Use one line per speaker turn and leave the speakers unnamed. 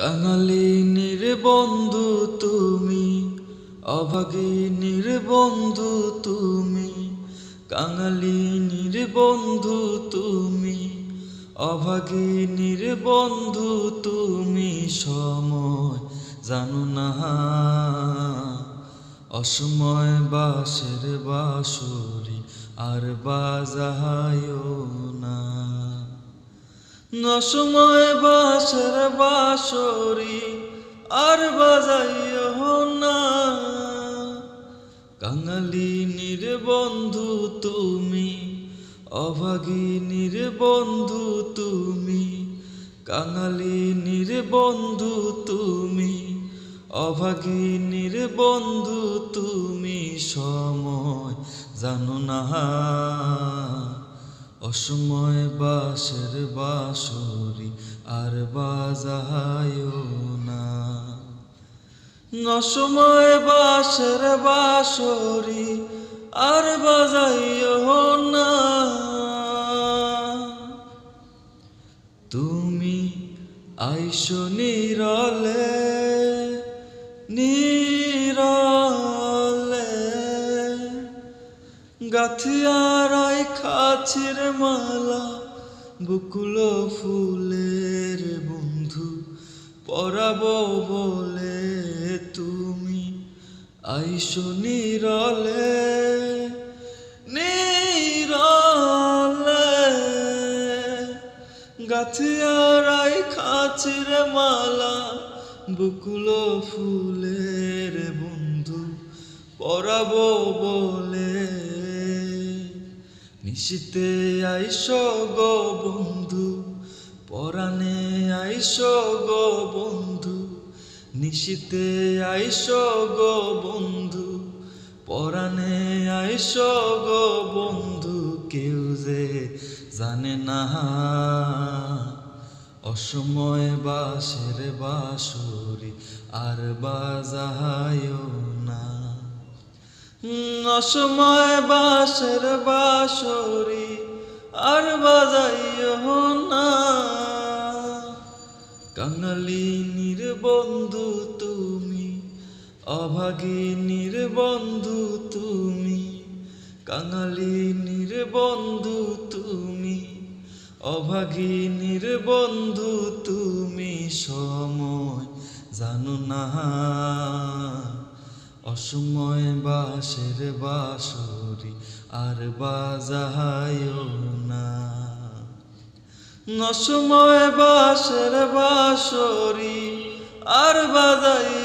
কাঙালিনীর বন্ধু তুমি অভাগিনীর বন্ধু তুমি কাঙালিনীর বন্ধু তুমি অভাগিনীর বন্ধু তুমি সময় জানো না। অসময় বাসের বাসরি আর বাজায় না। নসময় বাসর বাসরি আর বাজাইও না। কাঙালিনীর বন্ধু তুমি অভাগিনীর বন্ধু তুমি কাঙালিনীর বন্ধু তুমি অভাগিনীর বন্ধু তুমি, সময় জানো না। অসময় বাসের বাসরি আর বাজায় না। নসময় বাসের বাসরি আর বাজাইও না। তুমি আইসো নিরলে নিরলে গাথিয়ারাই খাছির মালা, বুকুল ফুলের বন্ধু পরাবো বলে তুমি। আইসো নিরলে নিরলে গাথিয়ারাই খাছির মালা, বুকুল ফুলের বন্ধু পরাবো বলে নিশিতে আইস গো বন্ধু, পরাণে আইস গো বন্ধু, নিশিতে আইস গো বন্ধু, পরাণে আইস গো বন্ধু, কেউ যে জানে না। অসময় বাসের বাসরি আর বাজায় না। অসময় বাসের বাসরি আর বাজাইও না। কাঙালিনীর বন্ধু তুমি অভাগিনীর বন্ধু তুমি কাঙালিনীর বন্ধু তুমি অভাগিনীর বন্ধু তুমি সময় জানো না। অসময় বাসের বাসরি আর বাজায় না। অসময় বাসের বাসরি আর বাজাই